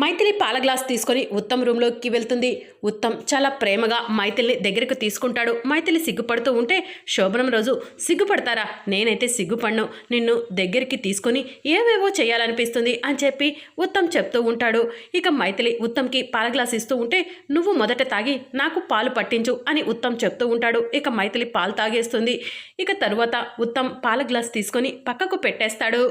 మైథిలి పాల గ్లాస్ తీసుకొని ఉత్తమ్ రూమ్లోకి వెళ్తుంది. ఉత్తమ్ చాలా ప్రేమగా మైథిలిని దగ్గరకు తీసుకుంటాడు. మైథిలి సిగ్గుపడుతూ ఉంటే శోభనం రోజు సిగ్గుపడతారా? నేనైతే సిగ్గుపడ్ను. నిన్ను దగ్గరికి తీసుకొని ఏవేవో చేయాలనిపిస్తుంది అని చెప్పి ఉత్తమ్ చెప్తూ ఉంటాడు. ఇక మైథిలి ఉత్తమ్కి పాల గ్లాస్ ఇస్తూ ఉంటే నువ్వు మొదట తాగి నాకు పాలు పట్టించు అని ఉత్తమ్ చెప్తూ ఉంటాడు. ఇక మైథిలి పాలు తాగేస్తుంది. ఇక తరువాత ఉత్తమ్ పాల గ్లాస్ తీసుకొని పక్కకు పెట్టేస్తాడు.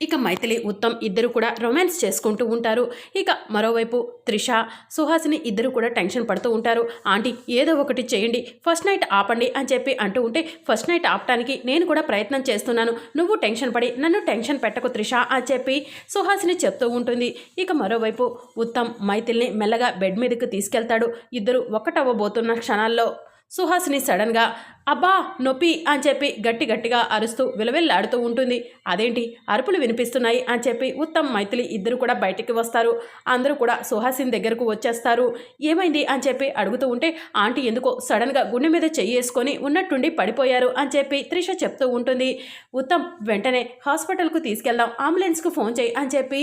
ఇక మైథిలి ఉత్తమ్ ఇద్దరు కూడా రొమాన్స్ చేసుకుంటూ ఉంటారు. ఇక మరోవైపు త్రిష సుహాసిని ఇద్దరు కూడా టెన్షన్ పడుతూ ఉంటారు. ఆంటీ ఏదో ఒకటి చేయండి ఫస్ట్ నైట్ ఆపండి అని చెప్పి అంటూ ఉంటే ఫస్ట్ నైట్ ఆపటానికి నేను కూడా ప్రయత్నం చేస్తున్నాను. నువ్వు టెన్షన్ పడి నన్ను టెన్షన్ పెట్టకు త్రిష అని చెప్పి సుహాసిని చెప్తూ ఉంటుంది. ఇక మరోవైపు ఉత్తమ్ మైథిల్ని మెల్లగా బెడ్ మీదకి తీసుకెళ్తాడు. ఇద్దరు ఒక్కటవ్వబోతున్న క్షణాల్లో సుహాసిని సడన్గా అబ్బా నొప్పి అని చెప్పి గట్టి గట్టిగా అరుస్తూ విలవిల్లాడుతూ ఉంటుంది. అదేంటి? అరుపులు వినిపిస్తున్నాయి అని చెప్పి ఉత్తమ్ మైథిలి ఇద్దరు కూడా బయటికి వస్తారు. అందరూ కూడా సుహాసిని దగ్గరకు వచ్చేస్తారు. ఏమైంది? అని చెప్పి అడుగుతూ ఉంటే ఆంటీ ఎందుకో సడన్గా గుండె మీద చెయ్యేసుకొని ఉన్నట్టుండి పడిపోయారు అని చెప్పి త్రిష చెప్తూ ఉంటుంది. ఉత్తమ్ వెంటనే హాస్పిటల్కు తీసుకెళ్దాం అంబులెన్స్కు ఫోన్ చేయి అని చెప్పి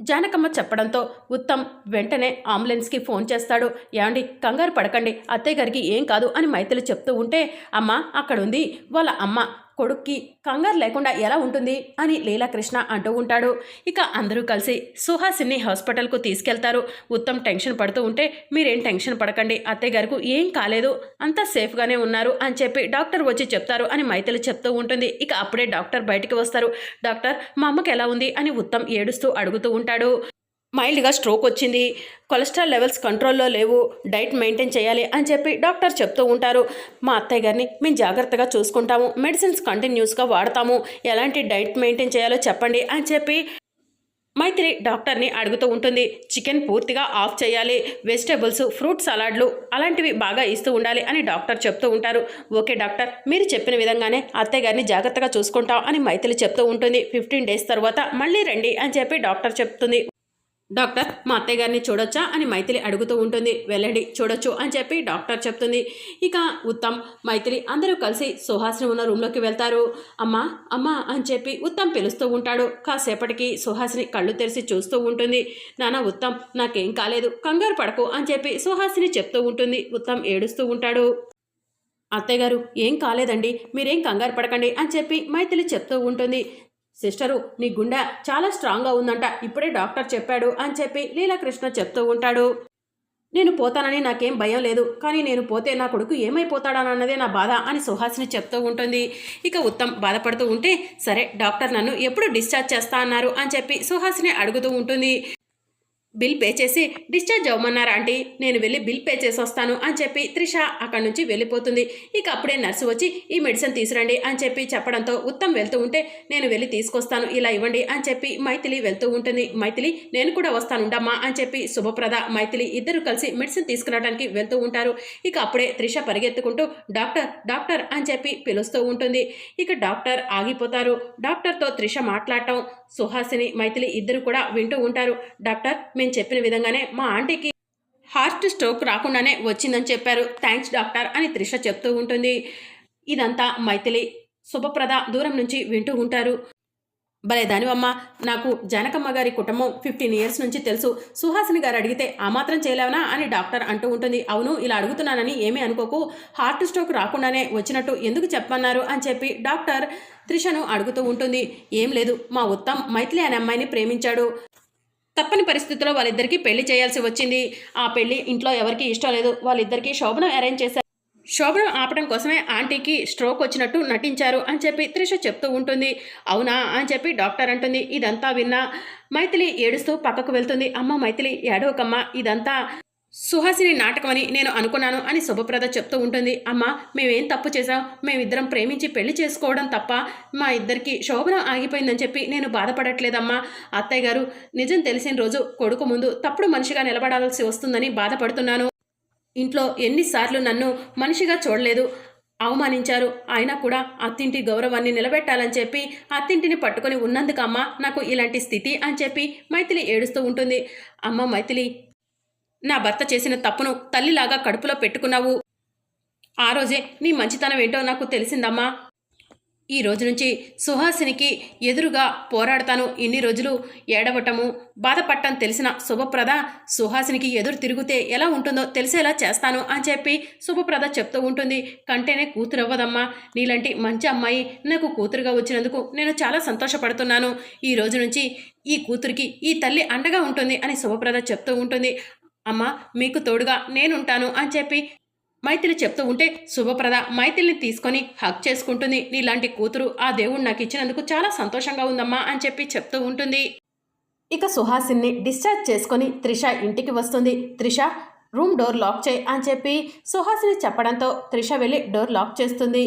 జానకమ్మ చెప్పడంతో ఉత్తమ్ వెంటనే అంబులెన్స్కి ఫోన్ చేస్తాడు. ఏమండి కంగారు పడకండి. అత్తయ్య గారికి ఏం కాదు అని మైథిలి చెప్తూ ఉంటే అమ్మ అక్కడుంది వాళ్ళ అమ్మ. కొడుక్కి కంగారు లేకుండా ఎలా ఉంటుంది అని లీలాకృష్ణ అంటూ ఉంటాడు. ఇక అందరూ కలిసి సుహాసిని హాస్పిటల్కు తీసుకెళ్తారు. ఉత్తమ్ టెన్షన్ పడుతూ ఉంటే మీరేం టెన్షన్ పడకండి అత్తయ్య గారికి ఏం కాలేదు అంతా సేఫ్గానే ఉన్నారు అని చెప్పి డాక్టర్ వచ్చి చెప్తారు అని మైథిలి చెప్తూ ఉంటుంది. ఇక అప్పుడే డాక్టర్ బయటికి వస్తారు. డాక్టర్ మా అమ్మకి ఎలా ఉంది? అని ఉత్తమ్ ఏడుస్తూ అడుగుతూ ఉంటాడు. మైల్డ్గా స్ట్రోక్ వచ్చింది. కొలెస్ట్రాల్ లెవెల్స్ కంట్రోల్లో లేవు. డైట్ మెయింటైన్ చేయాలి అని చెప్పి డాక్టర్ చెప్తూ ఉంటారు. మా అత్తయ్య గారిని మేము జాగ్రత్తగా చూసుకుంటాము. మెడిసిన్స్ కంటిన్యూస్గా వాడతాము. ఎలాంటి డైట్ మెయింటైన్ చేయాలో చెప్పండి అని చెప్పి మైత్రి డాక్టర్ని అడుగుతూ ఉంటుంది. చికెన్ పూర్తిగా ఆఫ్ చేయాలి. వెజిటేబుల్స్ ఫ్రూట్ సలాడ్లు అలాంటివి బాగా ఇస్తూ ఉండాలి అని డాక్టర్ చెప్తూ ఉంటారు. ఓకే డాక్టర్ మీరు చెప్పిన విధంగానే అత్తయ్య గారిని జాగ్రత్తగా చూసుకుంటాం అని మైత్రి చెప్తూ ఉంటుంది. ఫిఫ్టీన్ డేస్ తర్వాత మళ్ళీ రండి అని చెప్పి డాక్టర్ చెప్తుంది. డాక్టర్ మా అత్తయ్య గారిని చూడొచ్చా? అని మైథిలి అడుగుతూ ఉంటుంది. వెళ్ళండి చూడొచ్చు అని చెప్పి డాక్టర్ చెప్తుంది. ఇక ఉత్తమ్ మైథిలి అందరూ కలిసి సుహాసిని ఉన్న రూమ్లోకి వెళ్తారు. అమ్మా అమ్మా అని చెప్పి ఉత్తమ్ పిలుస్తూ ఉంటాడు. కాసేపటికి సుహాసిని కళ్ళు తెరిచి చూస్తూ ఉంటుంది. నాన్న ఉత్తమ్ నాకేం కాలేదు కంగారు పడకు అని చెప్పి సుహాసిని చెప్తూ ఉంటుంది. ఉత్తమ్ ఏడుస్తూ ఉంటాడు. అత్తయ్య గారు ఏం కాలేదండి మీరేం కంగారు పడకండి అని చెప్పి మైథిలి చెప్తూ ఉంటుంది. సిస్టరు నీ గుండె చాలా స్ట్రాంగ్గా ఉందంట ఇప్పుడే డాక్టర్ చెప్పాడు అని చెప్పి లీలాకృష్ణ చెప్తూ ఉంటాడు. నేను పోతానని నాకేం భయం లేదు కానీ నేను పోతే నా కొడుకు ఏమైపోతాడన్నదే నా బాధ అని సుహాసిని చెప్తూ ఉంటుంది. ఇక ఉత్తమ్ బాధపడుతూ ఉంటే సరే డాక్టర్ నన్ను ఎప్పుడు డిశ్చార్జ్ చేస్తా అన్నారు అని చెప్పి సుహాసిని అడుగుతూ ఉంటుంది. బిల్ పే చేసి డిశ్చార్జ్ అవ్వమన్నారు ఆంటీ? నేను వెళ్ళి బిల్ పే చేసి వస్తాను అని చెప్పి త్రిష అక్కడి నుంచి వెళ్ళిపోతుంది. ఇక అప్పుడే నర్సు వచ్చి ఈ మెడిసిన్ తీసురండి అని చెప్పి చెప్పడంతో ఉత్తమ్ వెళ్తూ ఉంటే నేను వెళ్ళి తీసుకొస్తాను ఇలా ఇవ్వండి అని చెప్పి మైథిలి వెళ్తూ ఉంటుంది. మైథిలి నేను కూడా వస్తానుండమ్మా అని చెప్పి శుభప్రద మైథిలి ఇద్దరు కలిసి మెడిసిన్ తీసుకురావడానికి వెళ్తూ ఉంటారు. ఇక అప్పుడే త్రిష పరిగెత్తుకుంటూ డాక్టర్ డాక్టర్ అని చెప్పి పిలుస్తూ ఉంటుంది. ఇక డాక్టర్ ఆగిపోతారు. డాక్టర్తో త్రిష మాట్లాడటం సుహాసిని మైథిలి ఇద్దరు కూడా వింటూ ఉంటారు. డాక్టర్ నేను చెప్పిన విధంగానే మా ఆంటీకి హార్ట్ స్ట్రోక్ రాకుండానే వచ్చిందని చెప్పారు. థ్యాంక్స్ డాక్టర్ అని త్రిష చెప్తూ ఉంటుంది. ఇదంతా మైథిలి శుభప్రద దూరం నుంచి వింటూ ఉంటారు. భలే దానివమ్మ నాకు జనకమ్మ గారి కుటుంబం ఫిఫ్టీన్ ఇయర్స్ నుంచి తెలుసు. సుహాసిని గారు అడిగితే ఆ మాత్రం చేయలేవనా అని డాక్టర్ అంటూ ఉంటుంది. అవును ఇలా అడుగుతున్నానని ఏమీ అనుకోకు. హార్ట్ స్ట్రోక్ రాకుండానే వచ్చినట్టు ఎందుకు చెప్పన్నారు అని చెప్పి డాక్టర్ త్రిషను అడుగుతూ ఉంటుంది. ఏం లేదు మా ఉత్తమ్ మైథిలి అనే అమ్మాయిని ప్రేమించాడు. తప్పని పరిస్థితిలో వాళ్ళిద్దరికీ పెళ్ళి చేయాల్సి వచ్చింది. ఆ పెళ్ళి ఇంట్లో ఎవరికీ ఇష్టం లేదు. వాళ్ళిద్దరికీ శోభనం అరేంజ్ చేశారు. శోభనం ఆపడం కోసమే ఆంటీకి స్ట్రోక్ వచ్చినట్టు నటించారు అని చెప్పి త్రిష చెప్తూ ఉంటుంది. అవునా అని చెప్పి డాక్టర్ అంటుంది. ఇదంతా విన్నా మైథిలి ఏడుస్తూ పక్కకు వెళ్తుంది. అమ్మ మైథిలి ఏడవకమ్మ. ఇదంతా సుహాసిని నాటకమని నేను అనుకున్నాను అని శుభప్రద చెప్తూ ఉంటుంది. అమ్మ మేమేం తప్పు చేసాం మేమిద్దరం ప్రేమించి పెళ్ళి చేసుకోవడం తప్ప మా ఇద్దరికి శోభనం ఆగిపోయిందని చెప్పి నేను బాధపడట్లేదమ్మా. అత్తయ్య గారు నిజం తెలిసిన రోజు కొడుకు ముందు తప్పుడు మనిషిగా నిలబడాల్సి వస్తుందని బాధపడుతున్నాను. ఇంట్లో ఎన్నిసార్లు నన్ను మనిషిగా చూడలేదు. అవమానించారు. అయినా కూడా అత్తింటి గౌరవాన్ని నిలబెట్టాలని చెప్పి అత్తింటిని పట్టుకొని ఉన్నందుకమ్మ నాకు ఇలాంటి స్థితి అని చెప్పి మైథిలి ఏడుస్తూ ఉంటుంది. అమ్మ మైథిలి నా భర్త చేసిన తప్పును తల్లిలాగా కడుపులో పెట్టుకున్నావు. ఆ రోజే నీ మంచితనం ఏంటో నాకు తెలిసిందమ్మా. ఈ రోజు నుంచి సుహాసినికి ఎదురుగా పోరాడతాను. ఇన్ని రోజులు ఏడవటము బాధపడటం తెలిసిన శుభప్రద సుహాసినికి ఎదురు తిరిగితే ఎలా ఉంటుందో తెలిసేలా చేస్తాను అని చెప్పి శుభప్రద చెప్తూ ఉంటుంది. కంటేనే కూతురు అవ్వదమ్మా నీలాంటి మంచి అమ్మాయి నాకు కూతురుగా వచ్చినందుకు నేను చాలా సంతోషపడుతున్నాను. ఈ రోజు నుంచి ఈ కూతురికి ఈ తల్లి అండగా ఉంటుంది అని శుభప్రద చెప్తూ ఉంటుంది. అమ్మ మీకు తోడుగా నేనుంటాను అని చెప్పి మైథిలి చెప్తూ ఉంటే శుభప్రద మైథిలిని తీసుకొని హక్ చేసుకుంటుంది. నీలాంటి కూతురు ఆ దేవుడు నాకు ఇచ్చినందుకు చాలా సంతోషంగా ఉందమ్మా అని చెప్పి చెప్తూ ఉంటుంది. ఇక సుహాసిన్ని డిశ్చార్జ్ చేసుకొని త్రిష ఇంటికి వస్తుంది. త్రిష రూమ్ డోర్ లాక్ చేయి అని చెప్పి సుహాసిని చెప్పడంతో త్రిష వెళ్ళి డోర్ లాక్ చేస్తుంది.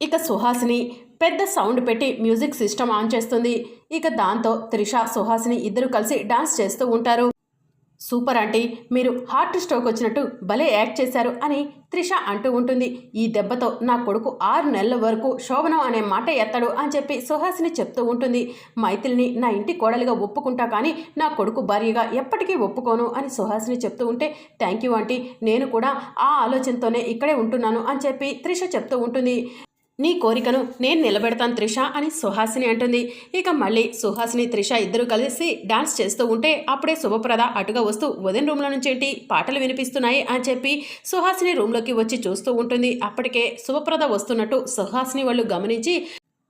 ఇక సుహాసిని పెద్ద సౌండ్ పెట్టి మ్యూజిక్ సిస్టమ్ ఆన్ చేస్తుంది. ఇక దాంతో త్రిష సుహాసిని ఇద్దరు కలిసి డాన్స్ చేస్తూ ఉంటారు. సూపర్ ఆంటీ మీరు హార్ట్ స్ట్రోక్ వచ్చినట్టు భలే యాక్ట్ చేశారు అని త్రిష అంటూ ఉంటుంది. ఈ దెబ్బతో నా కొడుకు ఆరు నెలల వరకు శోభనం అనే మాట ఎత్తాడు అని చెప్పి సుహాసిని చెప్తూ ఉంటుంది. మైథిల్ని నా ఇంటి కోడలిగా ఒప్పుకుంటా కానీ నా కొడుకు భార్యగా ఎప్పటికీ ఒప్పుకోను అని సుహాసిని చెప్తూ ఉంటే థ్యాంక్ యూ ఆంటీ నేను కూడా ఆ ఆలోచనతోనే ఇక్కడే ఉంటున్నాను అని చెప్పి త్రిష చెప్తూ ఉంటుంది. నీ కోరికను నేను నిలబెడతాను త్రిష అని సుహాసిని అంటుంది. ఇక మళ్ళీ సుహాసిని త్రిష ఇద్దరు కలిసి డాన్స్ చేస్తూ ఉంటే అప్పుడే శుభప్రద అటుగా వస్తూ ఉదయం రూమ్లో నుంచి ఏంటి పాటలు వినిపిస్తున్నాయి అని చెప్పి సుహాసిని రూమ్లోకి వచ్చి చూస్తూ ఉంటుంది. అప్పటికే శుభప్రద వస్తున్నట్టు సుహాసిని వాళ్ళు గమనించి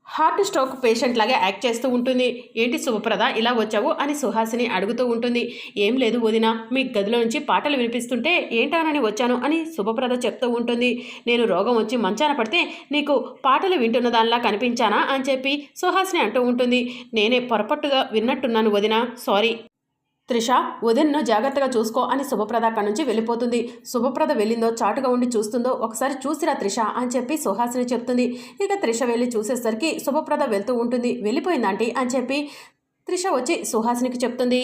హార్ట్ స్ట్రోక్ పేషెంట్ లాగా యాక్ట్ చేస్తూ ఉంటుంది. ఏంటి శుభప్రద? ఇలా వచ్చావు అని సుహాసిని అడుగుతూ ఉంటుంది. ఏం లేదు వదిన మీ గదిలో నుంచి పాటలు వినిపిస్తుంటే ఏంటానని వచ్చాను అని శుభప్రద చెప్తూ ఉంటుంది. నేను రోగం వచ్చి మంచాన పడితే నీకు పాటలు వింటున్న దానిలా కనిపించానా అని చెప్పి సుహాసిని అంటూ ఉంటుంది. నేనే పొరపట్టుగా విన్నట్టున్నాను వదిన. సారీ. త్రిష ఉదయన్ను జాగ్రత్తగా చూసుకో అని శుభప్రద అక్కడి నుంచి వెళ్ళిపోతుంది. శుభప్రద వెళ్ళిందో చాటుగా ఉండి చూస్తుందో ఒకసారి చూసిరా త్రిష అని చెప్పి సుహాసిని చెప్తుంది. ఇక త్రిష వెళ్ళి చూసేసరికి శుభప్రద వెళ్తూ ఉంటుంది. వెళ్ళిపోయిందంటే అని చెప్పి త్రిష వచ్చి సుహాసినికి చెప్తుంది.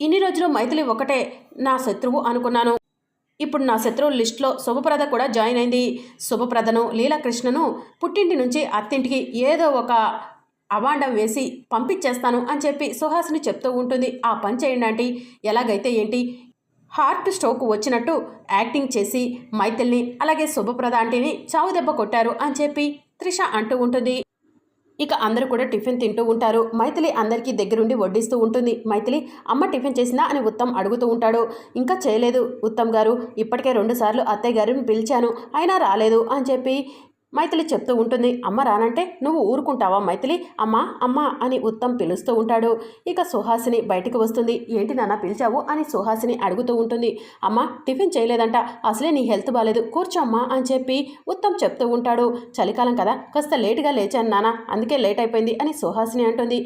ఇన్ని రోజులు మైథిలి ఒకటే నా శత్రువు అనుకున్నాను. ఇప్పుడు నా శత్రువుల లిస్టులో శుభప్రద కూడా జాయిన్ అయింది. శుభప్రదను లీలాకృష్ణను పుట్టింటి నుంచి అత్తింటికి ఏదో ఒక అవాండం వేసి పంపించేస్తాను అని చెప్పి సుహాసిని చెప్తూ ఉంటుంది. ఆ పని చేయండి ఆంటీ. ఎలాగైతే ఏంటి? హార్ట్ స్ట్రోక్ వచ్చినట్టు యాక్టింగ్ చేసి మైథిల్ని అలాగే శుభప్రద ఆంటీని చావు దెబ్బ కొట్టారు అని చెప్పి త్రిష అంటూ ఉంటుంది. ఇక అందరూ కూడా టిఫిన్ తింటూ ఉంటారు. మైథిలి అందరికీ దగ్గరుండి వడ్డిస్తూ ఉంటుంది. మైథిలి అమ్మ టిఫిన్ చేసిందా అని ఉత్తమ్ అడుగుతూ ఉంటాడు. ఇంకా చేయలేదు ఉత్తమ్ గారు. ఇప్పటికే రెండుసార్లు అత్తయ్య గారిని పిలిచాను. అయినా రాలేదు అని చెప్పి మైథిలి చెప్తూ ఉంటుంది అమ్మ రానంటే నువ్వు ఊరుకుంటావా మైథిలి? అమ్మ అమ్మ అని ఉత్తమ్ పిలుస్తూ ఉంటాడు. ఇక సుహాసిని బయటికి వస్తుంది. ఏంటి నాన్న పిలిచావు? అని సుహాసిని అడుగుతూ ఉంటుంది. అమ్మ టిఫిన్ చేయలేదంట. అసలే నీ హెల్త్ బాగాలేదు కూర్చోమ్మా అని చెప్పి ఉత్తమ్ చెప్తూ ఉంటాడు. చలికాలం కదా. కాస్త లేటుగా లేచాను నాన్న. అందుకే లేట్ అయిపోయింది అని సుహాసిని అంటుంది.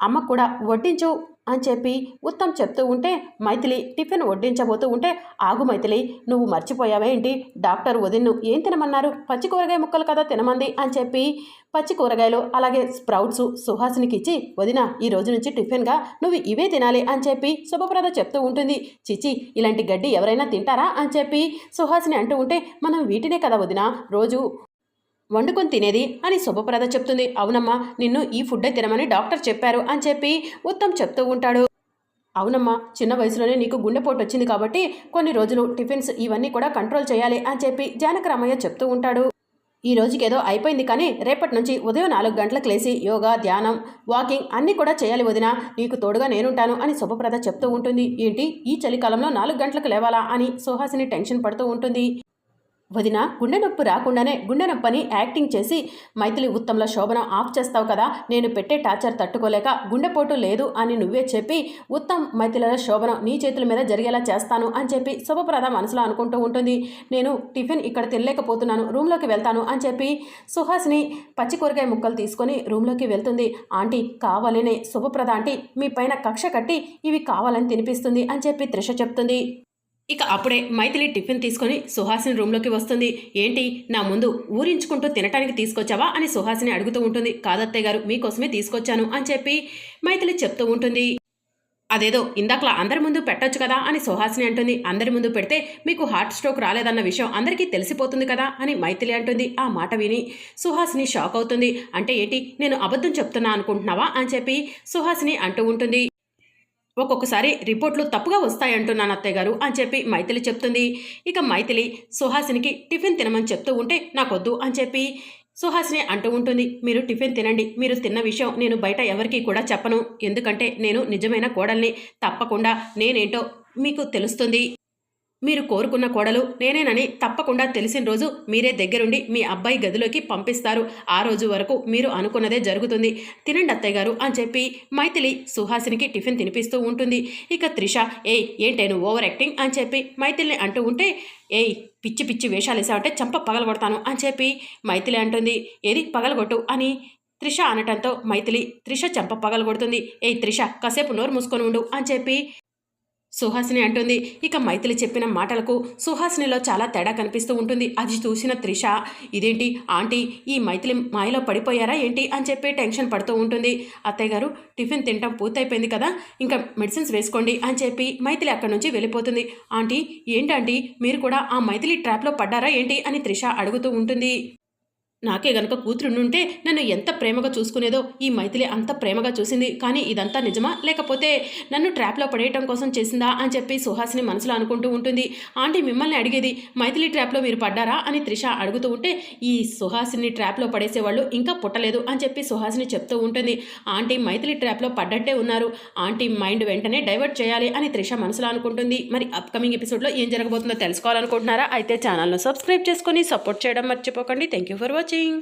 అమ్మ కూడా వడ్డించు. అని చెప్పి ఉత్తమ్ చెప్తూ ఉంటే మైథిలి టిఫిన్ వడ్డించబోతూ ఉంటే ఆగు మైథిలి నువ్వు మర్చిపోయావేంటి డాక్టర్ వదిన్ను ఏం తినమన్నారు? పచ్చి కూరగాయ ముక్కలు కదా తినమంది అని చెప్పి పచ్చి కూరగాయలు అలాగే స్ప్రౌట్స్ సుహాసినికి ఇచ్చి వదిన ఈ రోజు నుంచి టిఫిన్గా నువ్వు ఇవే తినాలి అని చెప్పి శుభప్రద చెప్తూ ఉంటుంది. చిచి ఇలాంటి గడ్డి ఎవరైనా తింటారా? అని చెప్పి సుహాసిని అంటూ ఉంటే మనం వీటినే కదా వదిన రోజు వండుకొని తినేది అని శుభప్రద చెప్తుంది. అవునమ్మా నిన్ను ఈ ఫుడ్డే తినమని డాక్టర్ చెప్పారు అని చెప్పి ఉత్తమ్ చెప్తూ ఉంటాడు. అవునమ్మా చిన్న వయసులోనే నీకు గుండెపోటు వచ్చింది కాబట్టి కొన్ని రోజులు టిఫిన్స్ ఇవన్నీ కూడా కంట్రోల్ చేయాలి అని చెప్పి జానకరామయ్య చెప్తూ ఉంటాడు. ఈ రోజుకి ఏదో అయిపోయింది కానీ రేపటి నుంచి ఉదయం నాలుగు గంటలకు లేచి యోగా ధ్యానం వాకింగ్ అన్నీ కూడా చేయాలి వదిన. నీకు తోడుగా నేనుంటాను అని శుభప్రద చెప్తూ ఉంటుంది. ఏంటి ఈ చలికాలంలో నాలుగు గంటలకు లేవాలా అని సుహాసిని టెన్షన్ పడుతూ ఉంటుంది. వదిన గుండె నొప్పి రాకుండానే గుండె నొప్పని యాక్టింగ్ చేసి మైథిలి ఉత్తంల శోభన ఆఫ్ చేస్తావు కదా నేను పెట్టే టార్చర్ తట్టుకోలేక గుండెపోటు లేదు అని నువ్వే చెప్పి ఉత్తమ్ మైథిల శోభన నీ చేతుల మీద జరిగేలా చేస్తాను అని చెప్పి శుభప్రద మనసులో అనుకుంటూ ఉంటుంది. నేను టిఫిన్ ఇక్కడ తినలేకపోతున్నాను రూమ్లోకి వెళ్తాను అని చెప్పి సుహాసిని పచ్చి కూరగాయ ముక్కలు తీసుకొని రూమ్లోకి వెళ్తుంది. ఆంటీ కావాలనే శుభప్రద ఆంటీ మీ పైన కక్ష కట్టి ఇవి కావాలని తినిపిస్తుంది అని చెప్పి త్రిష చెప్తుంది. ఇక అప్పుడే మైథిలి టిఫిన్ తీసుకొని సుహాసిని రూమ్లోకి వస్తుంది. ఏంటి నా ముందు ఊరించుకుంటూ తినటానికి తీసుకొచ్చావా అని సుహాసిని అడుగుతూ ఉంటుంది. కాదత్తయ్య గారు మీకోసమే తీసుకొచ్చాను అని చెప్పి మైథిలి చెప్తూ ఉంటుంది. అదేదో ఇందాకలా అందరి ముందు పెట్టొచ్చు కదా అని సుహాసిని అంటుంది. అందరి ముందు పెడితే మీకు హార్ట్ స్ట్రోక్ రాలేదన్న విషయం అందరికీ తెలిసిపోతుంది కదా అని మైథిలి అంటుంది ఆ మాట విని. సుహాసిని షాక్ అవుతుంది. అంటే ఏంటి నేను అబద్ధం చెప్తున్నా అనుకుంటున్నావా అని చెప్పి సుహాసిని అంటూ ఉంటుంది. ఒక్కొక్కసారి రిపోర్ట్లు తప్పుగా వస్తాయంటున్నాను అత్తయ్య గారు అని చెప్పి మైథిలి చెప్తుంది. ఇక మైథిలి సుహాసినికి టిఫిన్ తినమని చెప్తూ ఉంటే నాకొద్దు అని చెప్పి సుహాసిని అంటూ ఉంటుంది. మీరు టిఫిన్ తినండి మీరు తిన్న విషయం నేను బయట ఎవరికీ కూడా చెప్పను. ఎందుకంటే నేను నిజమైన కోడల్ని తప్పకుండా నేనేంటో మీకు తెలుస్తుంది. మీరు కోరుకున్న కోడలు నేనేనని తప్పకుండా తెలిసిన రోజు మీరే దగ్గరుండి మీ అబ్బాయి గదిలోకి పంపిస్తారు. ఆ రోజు వరకు మీరు అనుకున్నదే జరుగుతుంది. తినండి అత్తయ్య గారు అని చెప్పి మైథిలి సుహాసినికి టిఫిన్ తినిపిస్తూ ఉంటుంది. ఇక త్రిష ఏయ్ ఏంటే నువ్వు ఓవర్ యాక్టింగ్? అని చెప్పి మైథిలిని అంటూ ఉంటే ఏయ్ పిచ్చి పిచ్చి వేషాలు వేసావంటే చంప పగలగొడతాను అని చెప్పి మైథిలి అంటుంది. ఏది పగలగొట్టు? అని త్రిష అనటంతో మైథిలి త్రిష చంప పగలగొడుతుంది. ఏయ్ త్రిష కాసేపు నోరు మూసుకొని ఉండు అని చెప్పి సుహాసిని అంటుంది. ఇక మైథిలి చెప్పిన మాటలకు సుహాసినిలో చాలా తేడా కనిపిస్తూ ఉంటుంది. అది చూసిన త్రిష ఇదేంటి ఆంటీ ఈ మైథిలి మాయలో పడిపోయారా ఏంటి? అని చెప్పి టెన్షన్ పడుతూ ఉంటుంది. అత్తయ్య గారు టిఫిన్ తినటం పూర్తయిపోయింది కదా ఇంకా మెడిసిన్స్ వేసుకోండి అని చెప్పి మైథిలి అక్కడి నుంచి వెళ్ళిపోతుంది. ఆంటీ ఏంటంటీ మీరు కూడా ఆ మైథిలి ట్రాప్లో పడ్డారా ఏంటి? అని త్రిష అడుగుతూ ఉంటుంది. నాకే గనక కూతురుండుంటే నన్ను ఎంత ప్రేమగా చూసుకునేదో ఈ మైథిలి అంత ప్రేమగా చూసింది. కానీ ఇదంతా నిజమా? లేకపోతే నన్ను ట్రాప్లో పడేయటం కోసం చేసిందా? అని చెప్పి సుహాసిని మనసులో అనుకుంటూ ఉంటుంది. ఆంటీ మిమ్మల్ని అడిగేది మైథిలి ట్రాప్లో మీరు పడ్డారా? అని త్రిష అడుగుతూ ఉంటే ఈ సుహాసిని ట్రాప్లో పడేసేవాళ్ళు ఇంకా పుట్టలేదు అని చెప్పి సుహాసిని చెప్తూ ఉంటుంది. ఆంటీ మైథిలి ట్రాప్లో పడ్డట్టే ఉన్నారు. ఆంటీ మైండ్ వెంటనే డైవర్ట్ చేయాలి అని త్రిష మనసులో అనుకుంటుంది. మరి అప్కమింగ్ ఎపిసోడ్లో ఏం జరగబోతుందో తెలుసుకోవాలనుకుంటున్నారా? అయితే ఛానల్ను సబ్స్క్రైబ్ చేసుకొని సపోర్ట్ చేయడం మర్చిపోకండి. Thank you for watching. watching.